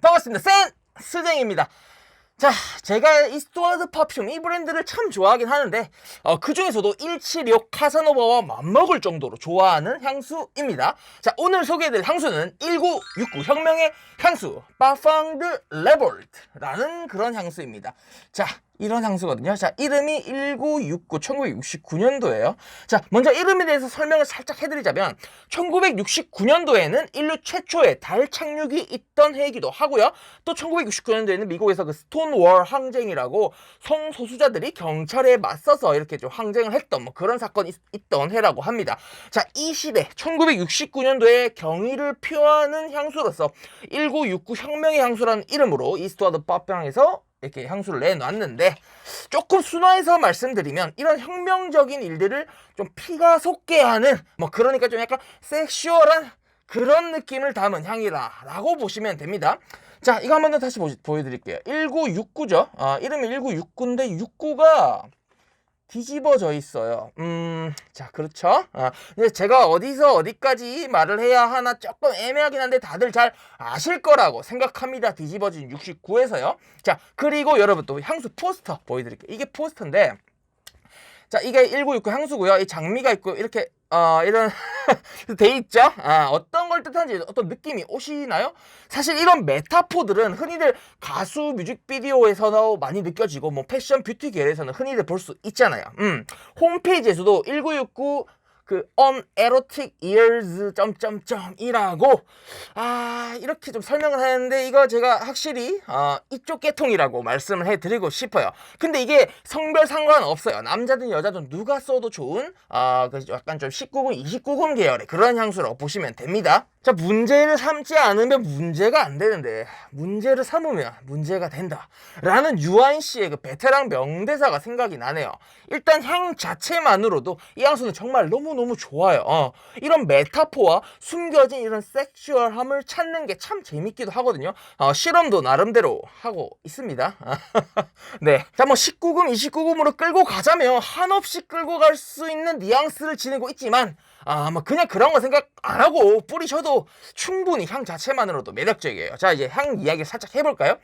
반갑습니다. 센 스쟁입니다. 자, 제가 이 스튜어드 퍼퓸 이 브랜드를 참 좋아하긴 하는데 어, 그 중에서도 176 카사노바와 맞먹을 정도로 좋아하는 향수입니다. 자, 오늘 소개해드릴 향수는 1969 혁명의 향수 파팡드 레볼트라는 그런 향수입니다. 자, 이런 향수거든요. 자, 이름이 1969, 1969년도예요. 자, 먼저 이름에 대해서 설명을 살짝 해드리자면, 1969년도에는 인류 최초의 달 착륙이 있던 해이기도 하고요. 또 1969년도에는 미국에서 그 스톤월 항쟁이라고 성소수자들이 경찰에 맞서서 이렇게 좀 항쟁을 했던 뭐 그런 사건이 있, 있던 해라고 합니다. 자, 이 시대, 1969년도에 경의를 표하는 향수로서 1969 혁명의 향수라는 이름으로 이스트와드 파병에서 이렇게 향수를 내놨는데 조금 순화해서 말씀드리면 이런 혁명적인 일들을 좀 피가 솟게 하는 뭐 그러니까 좀 약간 섹슈얼한 그런 느낌을 담은 향이라라고 보시면 됩니다. 자, 이거 한 번 더 다시 보, 보여드릴게요. 1969죠. 아, 이름이 1969인데 69가 뒤집어져 있어요. 음, 자, 그렇죠. 아, 근데 제가 어디서 어디까지 말을 해야 하나 조금 애매하긴 한데 다들 잘 아실 거라고 생각합니다. 뒤집어진 69에서요. 자, 그리고 여러분 또 향수 포스터 보여드릴게요. 이게 포스터인데, 자, 이게 1969 향수고요. 이 장미가 있고 이렇게 어, 이런 돼 있죠. 아, 어떤 걸 뜻하는지 어떤 느낌이 오시나요? 사실 이런 메타포들은 흔히들 가수 뮤직비디오에서도 많이 느껴지고 뭐 패션 뷰티 계열에서는 흔히들 볼 수 있잖아요. 음, 홈페이지에서도 1969 그 unerotic ears 점점점이라고 아 이렇게 좀 설명을 하는데 이거 제가 확실히 어, 이쪽 계통이라고 말씀을 해드리고 싶어요. 근데 이게 성별 상관없어요. 남자든 여자든 누가 써도 좋은 아그 약간 좀 19금 29금 계열의 그런 향수라고 보시면 됩니다. 자 문제를 삼지 않으면 문제가 안 되는데 문제를 삼으면 문제가 된다. 라는 유아인 씨의 그 베테랑 명대사가 생각이 나네요. 일단 향 자체만으로도 이 향수는 정말 너무너무 좋아요. 어, 이런 메타포와 숨겨진 이런 섹슈얼함을 찾는 게 참 재밌기도 하거든요. 어, 실험도 나름대로 하고 있습니다. 네. 자, 뭐 19금, 29금으로 끌고 가자면 한없이 끌고 갈 수 있는 뉘앙스를 지니고 있지만 아, 뭐 그냥 그런 거 생각 안 하고 뿌리셔도 충분히 향 자체만으로도 매력적이에요. 자, 이제 향 이야기 살짝 해볼까요?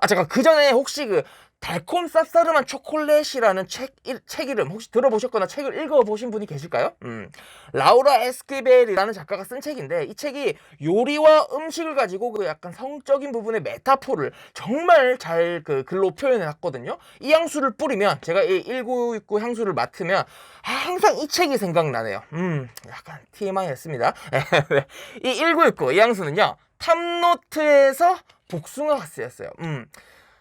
아, 잠깐 그 전에 혹시 그 달콤 쌉싸름한 초콜릿이라는 책, 일, 책 이름 혹시 들어보셨거나 책을 읽어보신 분이 계실까요? 음, 라우라 에스키벨이라는 작가가 쓴 책인데 이 책이 요리와 음식을 가지고 그 약간 성적인 부분의 메타포를 정말 잘 그 글로 표현해 놨거든요. 이 향수를 뿌리면 제가 이 1969 향수를 맡으면 아, 항상 이 책이 생각나네요. 음, 약간 TMI였습니다. 이 1969 이 향수는요 탑노트에서 복숭아가 쓰였어요. 음.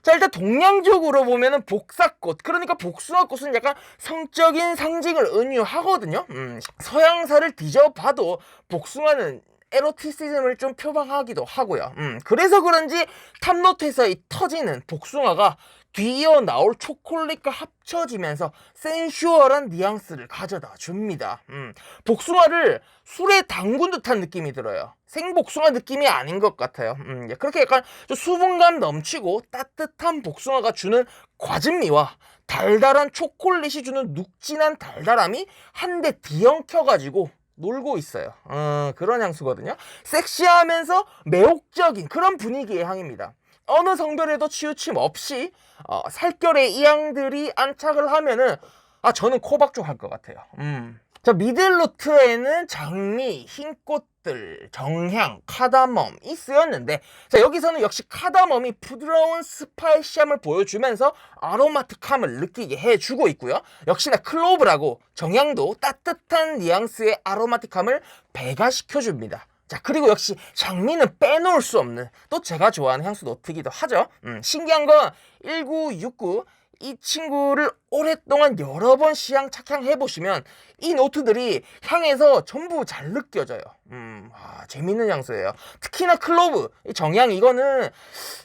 자 일단 동양적으로 보면은 복사꽃. 그러니까 복숭아꽃은 약간 성적인 상징을 은유하거든요. 음, 서양사를 뒤져봐도 복숭아는 에로티시즘을 좀 표방하기도 하고요. 음, 그래서 그런지 탑노트에서 이 터지는 복숭아가 뒤이어 나올 초콜릿과 합쳐지면서 센슈얼한 뉘앙스를 가져다 줍니다. 음, 복숭아를 술에 담근 듯한 느낌이 들어요. 생복숭아 느낌이 아닌 것 같아요. 음, 그렇게 약간 좀 수분감 넘치고 따뜻한 복숭아가 주는 과즙미와 달달한 초콜릿이 주는 눅진한 달달함이 한데 뒤엉켜가지고 놀고 있어요. 어, 그런 향수거든요. 섹시하면서 매혹적인 그런 분위기의 향입니다. 어느 성별에도 치우침 없이 어, 살결에 이 향들이 안착을 하면은 아 저는 코박죽 할 것 같아요. 음. 자 미들노트에는 장미, 흰꽃들, 정향, 카다멈이 쓰였는데 자 여기서는 역시 카다멈이 부드러운 스파이시함을 보여주면서 아로마틱함을 느끼게 해주고 있고요. 역시나 클로브라고 정향도 따뜻한 뉘앙스의 아로마틱함을 배가시켜줍니다. 자 그리고 역시 장미는 빼놓을 수 없는 또 제가 좋아하는 향수 노트기도 하죠. 음, 신기한 건 1969 이 친구를 오랫동안 여러 번 시향 착향해 보시면 이 노트들이 향에서 전부 잘 느껴져요. 음, 아, 재밌는 향수예요. 특히나 클로브, 이 정향 이거는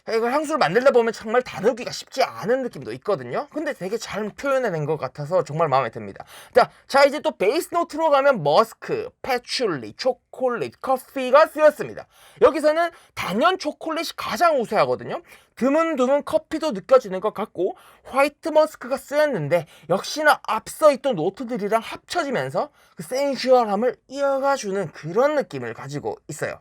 이걸 향수를 만들다 보면 정말 다루기가 쉽지 않은 느낌도 있거든요. 근데 되게 잘 표현해낸 것 같아서 정말 마음에 듭니다. 자, 자 이제 또 베이스 노트로 가면 머스크, 패출리, 초콜릿, 커피가 쓰였습니다. 여기서는 단연 초콜릿이 가장 우세하거든요. 드문드문 커피도 느껴지는 것 같고 화이트 머스크가 쓰였는데 역시나 앞서 있던 노트들이랑 합쳐지면서 그 센슈얼함을 이어가주는 그런 느낌을 가지고 있어요.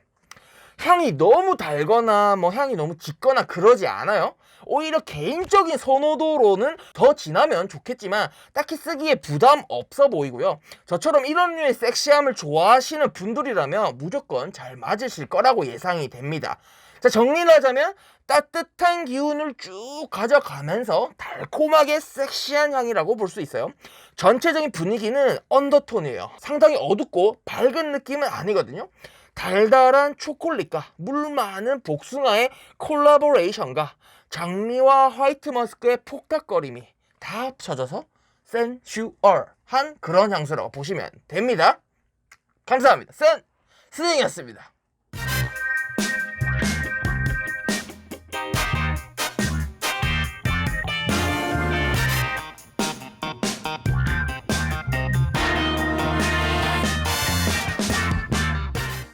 향이 너무 달거나 뭐 향이 너무 짙거나 그러지 않아요. 오히려 개인적인 선호도로는 더 진하면 좋겠지만 딱히 쓰기에 부담 없어 보이고요. 저처럼 이런 류의 섹시함을 좋아하시는 분들이라면 무조건 잘 맞으실 거라고 예상이 됩니다. 자, 정리를 하자면 따뜻한 기운을 쭉 가져가면서 달콤하게 섹시한 향이라고 볼 수 있어요. 전체적인 분위기는 언더톤이에요. 상당히 어둡고 밝은 느낌은 아니거든요. 달달한 초콜릿과 물 많은 복숭아의 콜라보레이션과 장미와 화이트 머스크의 폭닥거림이 다 합쳐져서 센슈얼한 그런 향수라고 보시면 됩니다. 감사합니다. 센 스승이었습니다.